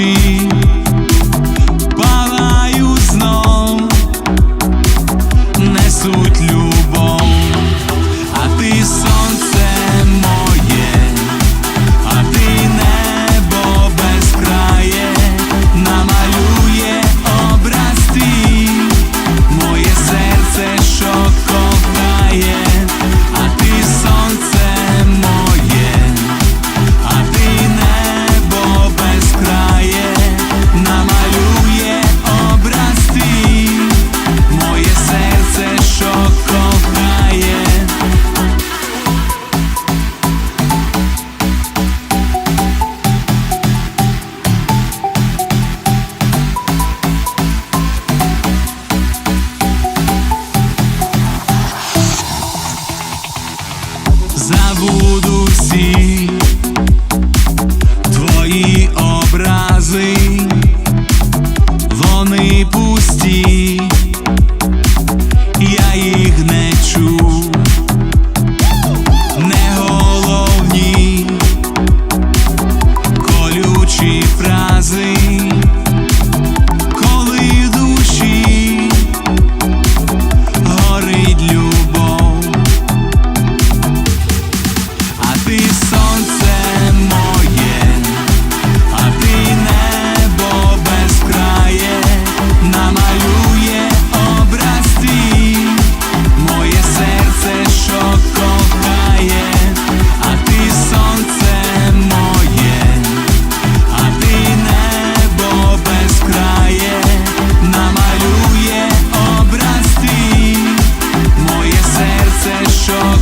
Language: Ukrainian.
ti. слізі, твої образи, вони пусті, я їх не чув, не головні, колючі фрази. oh